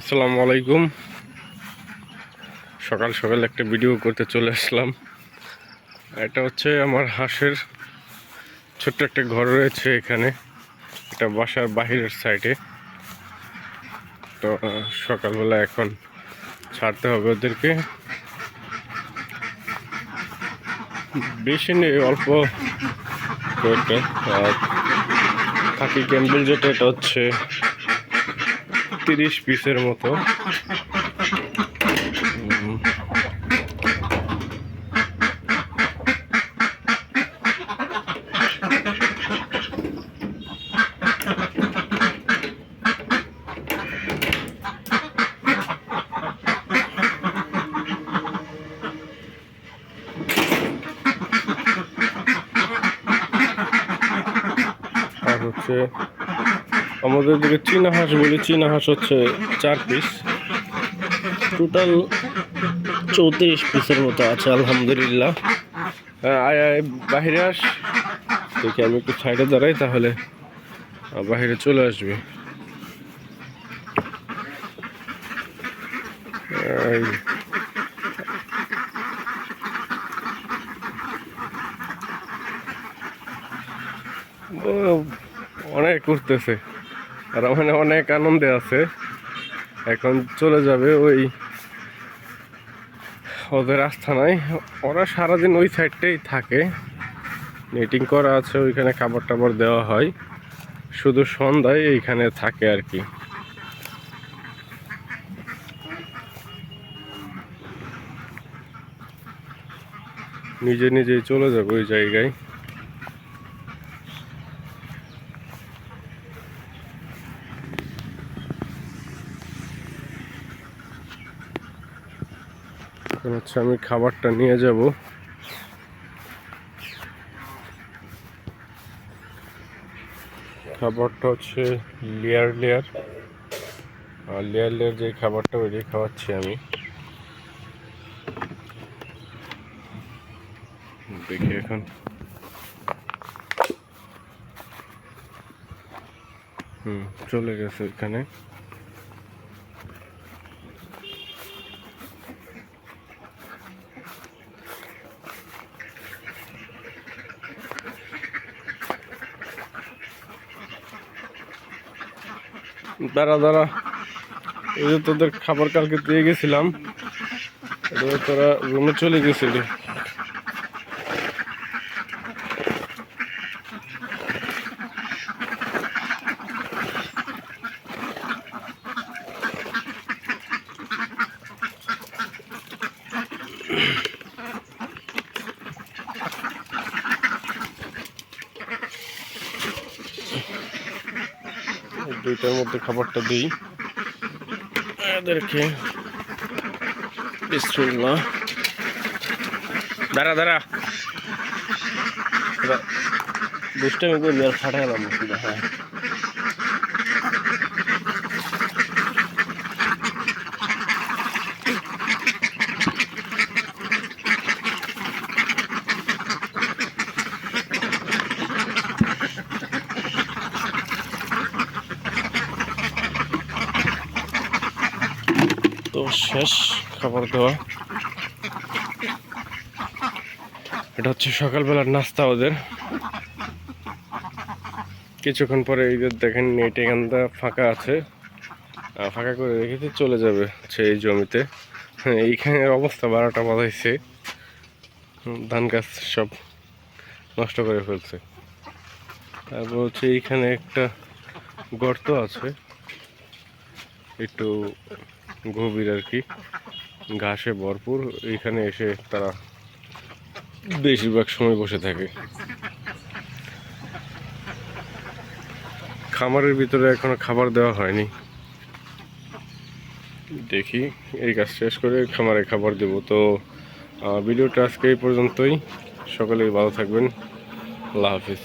আসসালামু আলাইকুম। সকাল সকাল একটা ভিডিও করতে চলে আসলাম। এটা হচ্ছে আমার হাঁসের ছোট্ট একটা ঘর রয়েছে এখানে। এটা বাসার বাহিরের সাইডে তো, সকালবেলা এখন ছাড়তে হবে ওদেরকে। বেশি নেই, অল্প কয়েকটা। আর ক্যাম্বেল যেটা, এটা হচ্ছে তিরিশ পিসের মতো। হচ্ছে আমাদের দিকে চীনা হাঁস বলি চীনা হাঁস হচ্ছে চার পিস টোটাল চৌত্রিশ পিসের মতো আছে আলহামদুলিল্লাহ। আহ, আয় আয় বাহিরে আস। দেখি আমি একটু সাইডে দাঁড়াই তাহলে বাহিরে চলে আসবে। অনেক উঠতেছে। আর ওখানে অনেক আনন্দে আছে। এখন চলে যাবে ওই ওদের আস্থানায়। ওরা সারাদিন ওই সাইডটাই থাকে। নেটিং করা আছে, ওইখানে খাবার টাবার দেওয়া হয়। শুধু সন্ধ্যায় এইখানে থাকে আর কি। নিজে নিজেই চলে যাবে ওই জায়গায়। এখন হচ্ছে আমি খাবারটা নিয়ে যাব। খাবারটা হচ্ছে লেয়ার লেয়ার। আর লেয়ার লেয়ার যে খাবারটা ওইটাই খাওয়াচ্ছি আমি। দেখি এখন। হুম, চলে গেছে ওইখানে দাঁড়া দাঁড়া। এই যে তোদের খাবার কালকে দিয়ে গেছিলাম তোরা রুমে চলে গেছিলি। দুইটার মধ্যে খাবারটা দিই। এদেরকে। বিসমিল্লাহ। দাঁড়া দাঁড়া। দুষ্টামি করলি আর ফাটা গেলাম হ্যাঁ শেষ খাবার দেওয়া। এটা হচ্ছে সকালবেলার নাস্তা ওদের। কিছুক্ষণ পরে এই যে দেখেন নেট এখানটা ফাঁকা আছে। ফাঁকা করে রেখেছে চলে যাবে হচ্ছে এই জমিতে। হ্যাঁ, এইখানে অবস্থা বারোটা বাজাইছে। ধান গাছ সব নষ্ট করে ফেলছে। তারপর হচ্ছে এইখানে একটা গর্ত আছে। একটু গভীর আর কি। ঘাসে ভরপুর, এখানে এসে তারা বেশিরভাগ সময় বসে থাকে। খামারের ভিতরে এখনও খাবার দেওয়া হয়নি। দেখি, এই কাজ শেষ করে খামারে খাবার দেব। তো ভিডিওটা আজকে এই পর্যন্তই। সকলেই ভালো থাকবেন। আল্লাহ হাফিজ।